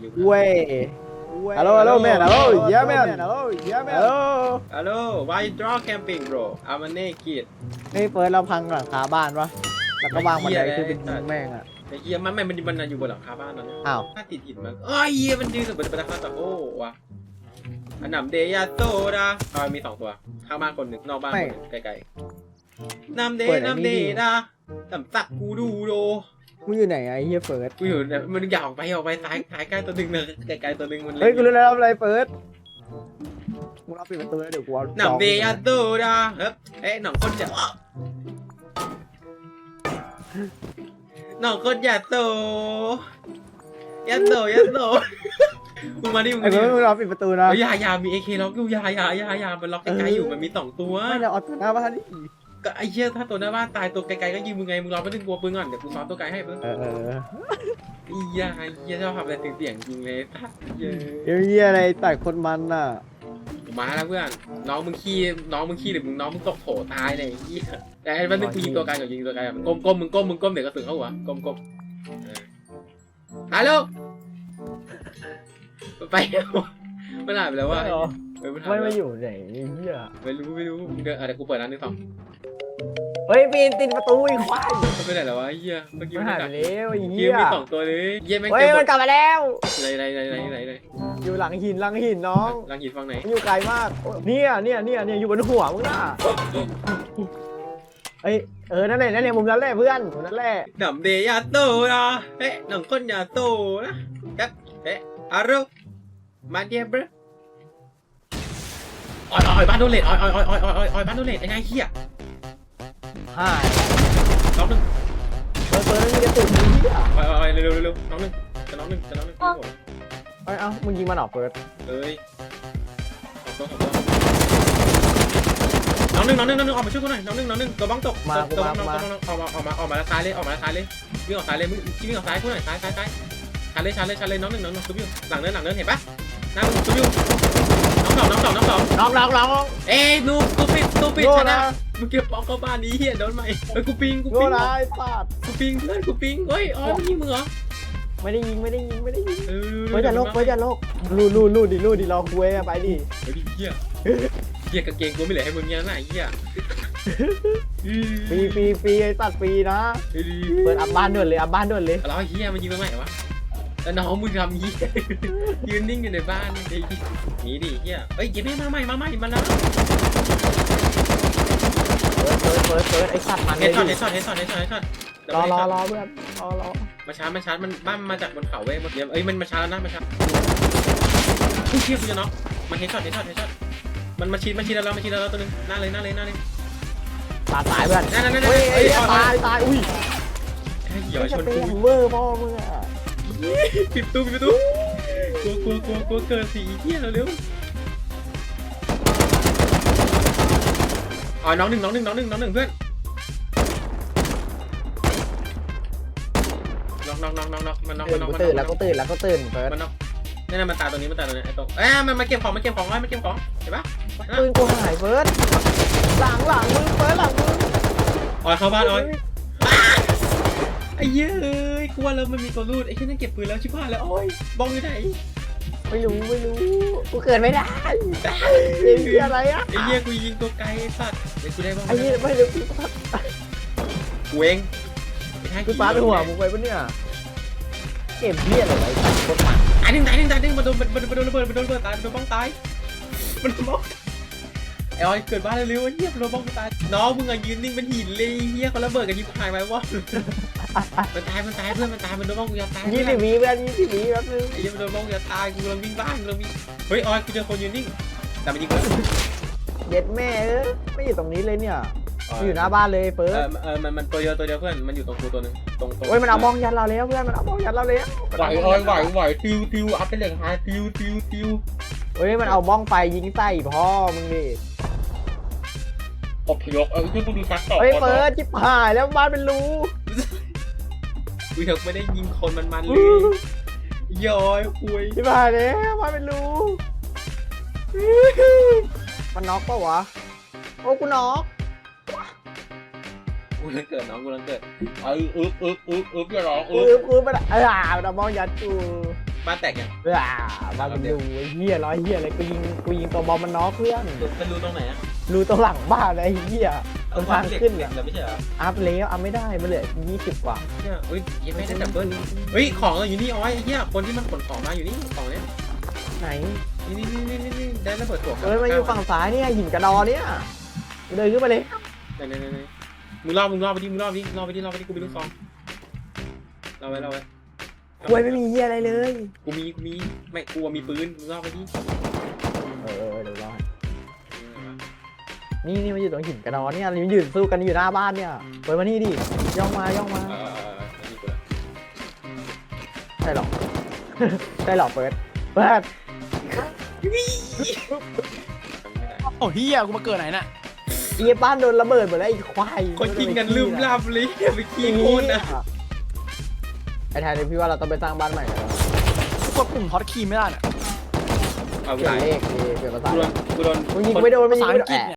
อยู่เว้ย Hello hello man hello yeah man hello yeah man hello ฮัลโหล why you draw camping bro I'm a naked นี่เฟิร์สเราพังหลังคาบ้านวะแล้วก็วางบันไดไอ้เหี้คืยอเป็นแม่งอะไอ้เหี้ยมันไม่มันมันอยู่บนหลังคาบ้านนั่นนะอ้าวถ้าติดหินมันเอ้ยเหี้ยมันยืนแบบเป็นตะขาตะโอ้วะอันนำเดียโตดาอ่ามีสองตัว ข้างบ้านคนหนึ่งนอกบ้านคนหนึ่งไกลๆนำเดนำเดดาตำตักกูดูโด มึงอยู่ไหนอะไอ้เหี้ยเฟิร์สกูอยู่เนี่ยมันอยากออกไปออกไปซ้ายซ้ายใกล้ตัวหนึ่งเลยไกลๆตัวหนึ่งมันเฮ้ยกูรู้แล้วอะไรเฟิร์สมึงรับปิดประตูแล้วเดี๋ยวกูเอานำเดียโตดาเฮ้ยเอ๊ะหนองคนจะหนองคนอย่าโตอย่าโตอย่าโตมึงมาดิมึงไอ้มาดิเฟิร์สมึงรับปิดประตูนะเฮ้ยอยาอยามีเอเคล็อกอยู่อยาอยาอยาอยามันล็อกไกลๆอยู่มันมีสองตัว ไม่เราเอาตัวหน้าบ้านดิ ก็ไอ้เหี้ยถ้าตัวหน้าบ้านตายตัวไกลๆก็ยิงมึงไงมึงรอไปถึงกลัวปืนก่อนเดี๋ยวกูซ้อนตัวไกลให้เพิ่มเออเออไอ้เหี้ยไอ้เหี้ยชอบทำอะไรเสียงๆจริงเลยทัดเหี้ยเออเหี้ยอะไรแต่คนมันน่ะมาแล้วเพื่อนน้องมึงขี้น้องมึงขี้หรือมึงน้องมึงตกโถตายเลยไอ้เหี้ยแต่ไอ้วันนึงกูยิงตัวไกลกับยิงตัวไกลมึงก้มก้มมึงก้มมึงก้มเดี๋ยวกระสุนเข้าหัวก้มก้มเออฮัลโหลไปแล้วมันหายไปแล้วว่าไม่ไม่มาอยู่ไหนไอ้เหี้ยไม่รู้ไม่รู้มึงเดี๋ยวอะเดี๋ยวกูเปิดร้านหนึ่งสอง เฮ้ยปีนติดประตูอีกควายมันไปไหนแล้ววะไอ้เหี้ยเมื่อกี้มันมันหายไปดักแล้วไอ้เหี้เหี้ยยมีสองตัวเลยเหี้ยแม่งเฮ้เต็ยมหมมัดนกลับมาแล้วไหนไหนไหนไหนไหนไหนอยู่หลังหินหลังหินน้องลังหินฝั่งไหนมันอยู่ไกลมากโอ้เนี่ยเนี่ยเนี่ยเนี่ยอยู่บนหัวมึงน่ะเอ้ยเออนั่นแหละนั่นแหละมุมนั้นแหละเพื่อนมุมนั้นแหละดำเดียโตนะเฮ้ยหนังคนยาโตนะครับเฮ้ยอารุมาเดียบรออยออยบ้านโดนเลดออยออยออยออยออยออยบ้านโดนเลดไอ้ไงเหี้ย ห้าน้องหนึ่งเปิดเปิดแล้วมีกระตุกมีเหี้ยออยออยเร็วเร็วเร็วน้องหนึ่งจะน้องหนึ่งจะน้องหนึ่งเอ้ยเอ้ามึงยิงมันออกเปิดเอ้ยสองตัวสองตัวน้องหนึ่งน้องหนึ่งน้องหนึ่งออกมาช่วยกูหน่อยน้องหนึ่งน้องหนึ่งตัวบ้องตกตัวบ้องน้องน้องน้องออกมาออกมาออกมาซ้ายเลยออกมาซ้ายเลยวิ่งออกซ้ายเลยมึงวิ่งออกซ้ายกูหน่อยซ้ายซ้ายซ้ายชาเลยชาเลยชาเลยน้องหนึ่งน้องหนึ่งซุบอยู่หลังเนินหลังเนินเห็นปะน้ามึงซุบอยู่น้องสองน้องสองน้องสองน้องน้องน้องเอ้ยนูกูปิดกูปิดโง่ชนะ มึงเก็บปองเข้าบ้านนี้เฮียโดนไหมเฮ้ยกูปิงกูโง่ปิงนะไอ้สัตว์กูปิงเพื่อนกูปิงเฮ้ยอ๋อมึงยิงมึงเหรอไม่ได้ยิงไม่ได้ยิงไม่ได้ยิงเออเปิดอย่าโลกเปิดอย่าโลกลูดลูดลูดดิลูดดิลองคุยอะไปดิเฮ้ยเฮียเฮียกางเกงกูไม่เหลือให้มึงเงี้ยนะไอ้เฮียปีปีปีไอ้สัตว์ปีนะเฮ้ยเปิดอับบ้านด่วนเลยอับบ้านด่วนเลยแล้วไอ้เฮียมันยิงตรงไหนวะแล้วน้องมึงทำเฮียยืนนิ่งอยู่ในบ้านนี่หนีดิเฮียเฮ้ยเก็บให้มาใหม่มาใหม่มาแล้วเปิดเปิดเปิดเปิดไอ้สัตว์มันเฮเลดยช็อตเฮดิดช็อตเฮดช็อตเฮดช็อตเฮดช็อตรอรอรอเพื่อนรอรอมาชาร์จมาชาร์จมันบ้านมาจากบนเขาเว้ยเดี๋ยวเอ้ยมันมาชาร์จแล้วนะมาชาร์จเฮียกูจะน็อกมันเฮดช็อตเฮดช็อตเฮดช็อตมันมาชีดมาชีดแล้วมาชีดแล้วตัวนึงหน้าเลยหน้าเลยหน้าเลยตาตายเพื่อนหน้าหน้าหน้าเฮ้ยเฮ้ยตายตายอุ้ยเหี่ยวไม่ชจะนเป็นกูเวอร์พ่อมึงอะปิดประตูปิดประตูกลัวกลัวกลัวกลัวเกินสีเฮียเร็วอ๋อน้องหนึ่งน้องหนึ่งน้องหนึ่งน้องหนึ่งเพื่อน องน้องน้องน้องน้องมันน้องมันน้อกูมันตื่นแล้วกูองตื่นแล้วกูตื่นเปิดมันน้องนี่นะมันตายตัวนี้มันตายตัวนี้ไอ้ตรงเอ้ยมันมาเก็บของมาเก็บของไว้มาเก็บของเห็นปะปืนกูหายเฟิร์สหลังหลังมึงเฟิร์สหลังมึงออยเข้าบ้านออยไอ้เย้ยกลัวแล้วมันมีตัวรูดไอ้แค่นั่นเก็บปืนแล้วชิบหายแล้วโอ้ยบองอยู่ไหนไม่รู้ไม่รู้กูเกิดไม่ได้ไอ้เหี้ยอะไรอะไอ้เหี้ยกูยิงตัวไกลไอ้สัตว์เดี๋ยวกูได้บ้างไอ้เหี้ยไม่รู้กูเองกูปาดหัวมึงไปปะเนี่ย เกมเหี้ยอะไรไอ้สัตว์โคตรมันตายหนึ่งตายหนึ่งตายหนึ่งมันโดนมันมันโดนระเบิดมันโดนระเบิดตายมันโดนบ้องตายมันโดนบ้องไอ้ออยเกิดบ้านเร็วๆไอ้เหี้ยมันโดนบ้องตายน้องมึงอะยืนนิ่งเป็นหินเลยเหี้ยเขาระเบิดกันยิงหายไปวะมันตายมันตายเพื่อนมันตายมันโดนบ้องกูจะตายยี่สิบวิเพื่อนยี่สิบวิแป๊บนึงไอ้เหี้ยมันโดนบ้องกูจะตายกูกำลังวิ่งบ้านกูกำลังวิ่งเฮ้ยออยกูเจอคนยืนนิ่งแต่มันยิงกูเย็ดแม่เอ้ยไม่อยู่ตรงนี้เลยเนี่ย อยู่หน้าบ้านเลยเฟิเอร์สอเออมันมันตัวเดียวตัวเดียวเพื่อนมันอยู่ตรงกูตัวหนึงตรงตรงโอ้ยมันเอาบ้องยัดเราแล้วเพื่อนมันเอาบ้องยัดเราแล้วไหวออยไหวไหวติวติวอัพเป็นเหลืองหายติวติวติวเฮ้ยมันเอาบ้องไปยิงใส่พ่อมึงดิอบพยพเออที่กูดูชักต่อเฮ้ยเฟิร์สจิบหายแล้วบ้านเป็นรูกูยังไม่ได้ยิงคนมันมันเลยย้อยคุยจิบหายแล้วบ้านเป็นรูมันน็อกปะวะโอ้กูน็อก กูรังเกิดน้องกูรังเกิดเอออึ๊บอึ๊บอึ๊บอึ๊บอย่าร้องอึ๊อืบออือมันเออมันเอาบ้องยัดกูบ้านแตกยังว้าบ้านมันอยู่ไอ้เหี้ยร้อยเหี้ยอะไรกูยิงกูยิงตัวบอมมันน็อกเพื่อนเป็นรูตรงไหนอะรูตรงหลังบ้านไอ้เหี้ยตรงทางขึ้นเหล็อะกแล้วไม่ใช่เหรออัพแล้วอัพไม่ได้มันเหลือยี่สิบกว่าเนี่ยเฮ้ยยังไม่ได้ดับเบิ้ลเฮ้ยของเราอยู่นี่อ้อยไอ้เหี้ยคนที่มันขนของมาอยู่นี่ของเนี้ยไหนนี่นี่นี่นี่นี่ได้ระเบิดตัวเอ้ยมาอยู่ฝั่งซ้ายเนี่ยหินกระดอเนี่ยกูเดินขึ้นไปเลยไหนไหนไหนไหน มึงรอมึงรอไปดิมึงรอไปดิรอไปดิรอไปดิกูมีลูกซองรอไว้รอไว้ควยไม่มีเหี้ยอะไรเลยกูมีกูมีไม่กูมีปืนมึงรอไปดิเออเดี๋ยวรอนี่นี่มันอยู่ตรงหินกระดอนเนี่ยมันยืนสู้กันอยู่หน้าบ้านเนี่ยเปิดมานี่ดิย่องมาย่องมาเออเออเออนี่กูละใช่หรอใช่หรอเปิดเปิดโอ้เฮียกูมาเกิดไหนน่ะ เอียบ้านโดนระเบิดหมดแล้วไอ้ควายคนยิงกันลืมลาบเลยไปขี้โคตรนะไอ้ไทยเนี่ยพี่ว่าเราต้องไปสร้างบ้านใหม่แล้วกูกดปุ่มฮอตคีย์ไม่ได้น่ะเอาเปลี่ยนไปเลขดิเปลี่ยนภาษากูโดนกูโดนมึงยิงไม่โดนมึงภายิงษาไม่อัโดงน